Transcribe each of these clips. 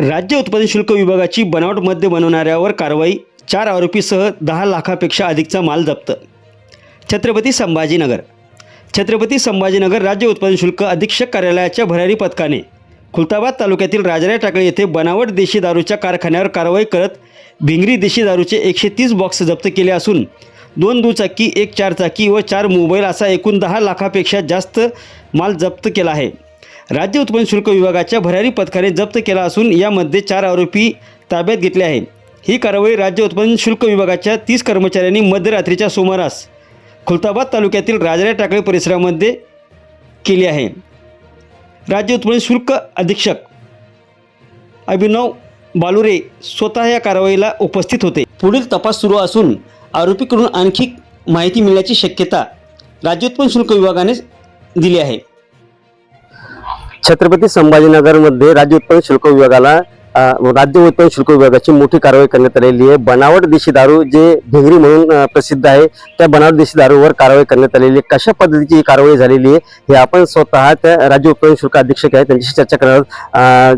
राज्य उत्पादन शुल्क विभागाची बनावट मद्य बनवणाऱ्यावर कारवाई चार आरोपीसह दहा लाखापेक्षा अधिकचा माल जप्त. छत्रपती संभाजीनगर. छत्रपती संभाजीनगर राज्य उत्पादन शुल्क अधीक्षक कार्यालयाच्या भरारी पथकाने खुलताबाद तालुक्यातील राजराय टाकळी येथे बनावट देशी दारूच्या कारखान्यावर कारवाई करत भिंगरी देशी दारूचे एकशे तीस बॉक्स जप्त केले असून दोन दुचाकी एक चारचाकी व चार मोबाईल असा एकूण दहा लाखापेक्षा जास्त माल जप्त केला आहे. राज्य उत्पन्न शुल्क विभागाच्या भरारी पथकाने जप्त केला असून यामध्ये चार आरोपी ताब्यात घेतले आहे ही कारवाई राज्य उत्पन्न शुल्क विभागाच्या तीस कर्मचाऱ्यांनी मध्यरात्रीच्या सुमारास खुलताबाद तालुक्यातील राजऱ्या टाकळे परिसरामध्ये केली आहे. राज्य उत्पन्न शुल्क अधीक्षक अभिनव बालुरे स्वतः या कारवाईला उपस्थित होते. पुढील तपास सुरू असून आरोपीकडून आणखी माहिती मिळण्याची शक्यता राज्य उत्पन्न शुल्क विभागाने दिली आहे. छत्रपती संभाजीनगरमध्ये राज्य उत्पन्न शुल्क विभागाला राज्य उत्पन्न शुल्क विभागाची मोठी कारवाई करण्यात आलेली आहे. बनावट देशी दारू जे भिंगरी म्हणून प्रसिद्ध आहे त्या बनावट देशी दारूवर कारवाई करण्यात आलेली आहे. कशा पद्धतीची ही कारवाई झालेली आहे हे आपण स्वतः त्या राज्य उत्पन्न शुल्क अधीक्षक आहे त्यांच्याशी चर्चा करणार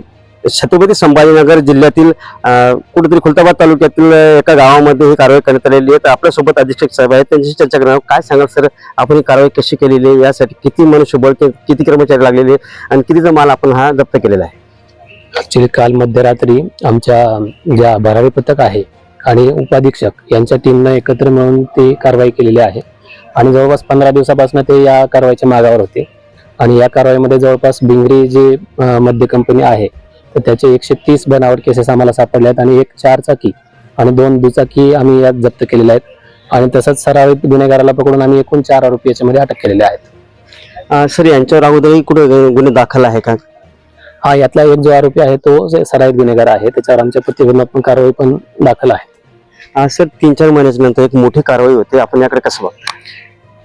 छत्रपती संभाजीनगर जिल्ह्यातील कुठेतरी खुलताबाद तालुक्यातील एका गावामध्ये ही कारवाई करण्यात आलेली आहे. तर आपल्यासोबत अधीक्षक साहेब आहेत. त्यांच्याशी चर्चा करणार काय सांगाल सर? आपण ही कारवाई कशी केलेली आहे? यासाठी किती मनुष्यबळ किती कर्मचारी लागलेले आणि कितीचा माल आपण हा जप्त केलेला आहे? ॲक्च्युली काल मध्यरात्री आमच्या ज्या भरारी पथक आहे आणि उपाधीक्षक यांच्या टीमनं एकत्र मिळून ती कारवाई केलेली आहे. आणि जवळपास पंधरा दिवसापासून ते या कारवाईच्या मागावर होते. आणि या कारवाईमध्ये जवळपास बिंगरी जी मद्य कंपनी आहे तर त्याचे एकशे तीस बनावट केसेस आम्हाला सापडले आहेत आणि एक चार चाकी आणि दोन दुचाकी आम्ही यात जप्त केलेल्या आहेत. आणि तसंच सरावित गुन्हेगाराला पकडून आम्ही एकूण चार आरोपी याच्यामध्ये अटक केलेले आहेत. सर यांच्यावर अगोदरही कुठे गुन्हे दाखल आहे का? हा यातला एक जो आरोपी आहे तो जे सराईत गुन्हेगार आहे त्याच्यावर आमच्या प्रतिबंधात्मक कारवाई पण दाखल आहे. सर तीन चार महिन्याच्या नंतर एक मोठी कारवाई होते. आपण याकडे कसं बघतो?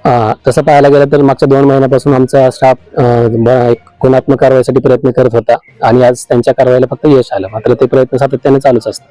तसं पाहायला गेलं तर मागच्या दोन महिन्यापासून आमचा स्टाफ एक गुणात्मक कारवाईसाठी प्रयत्न करत होता आणि आज त्यांच्या कारवाईला फक्त यश आलं. मात्र ते प्रयत्न सातत्याने चालूच असतात.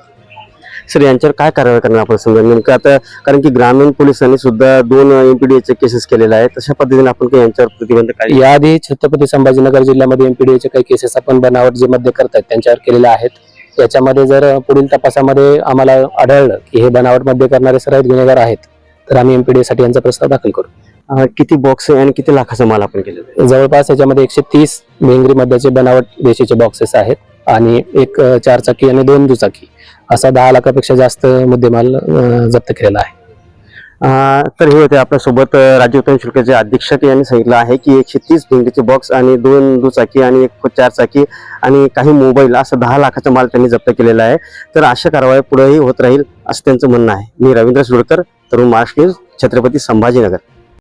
सर यांच्यावर काय कारवाई करणार आपण समजा? नेमकं आता कारण की ग्रामीण पोलिसांनी सुद्धा दोन एमपीडीएचे केसेस केलेले आहेत. तशा पद्धतीने आपण काही यांच्यावर प्रतिबंध काय? याआधी छत्रपती संभाजीनगर जिल्ह्यामध्ये एमपीडीएचे काही केसेस आपण बनावट जे मध्ये करतात त्यांच्यावर केलेल्या आहेत. याच्यामध्ये जर पुढील तपासामध्ये आम्हाला आढळलं की हे बनावटमध्ये करणारे सराईत गुन्हेगार आहेत तर आम्ही एमपीडीए साठी यांचा प्रस्ताव दाखल करू. किती बॉक्स आणि किती लाखाचा माल आपण केलेला आहे? जवळपास याच्यामध्ये एकशे तीस भेंगरी मध्याचे बनावट देशीचे बॉक्सेस आहेत आणि एक अ, चारचाकी आणि दोन दुचाकी असा दहा लाखापेक्षा जास्त मुद्देमाल जप्त केलेला आहे. अ, तर हे होते आपल्यासोबत अ, राज्य उत्पन्न शुल्काचे अधीक्षक यांनी सांगितलं आहे की एकशे तीस भिंगीचे बॉक्स आणि दोन दुचाकी आणि एक चार चाकी आणि काही मोबाईल असं दहा लाखाचा माल त्यांनी जप्त केलेला आहे. तर अशा कारवाई पुढेही होत राहील असं त्यांचं म्हणणं आहे. मी रवींद्र सुरकर तरुण महाराष्ट्र न्यूज छत्रपती संभाजीनगर।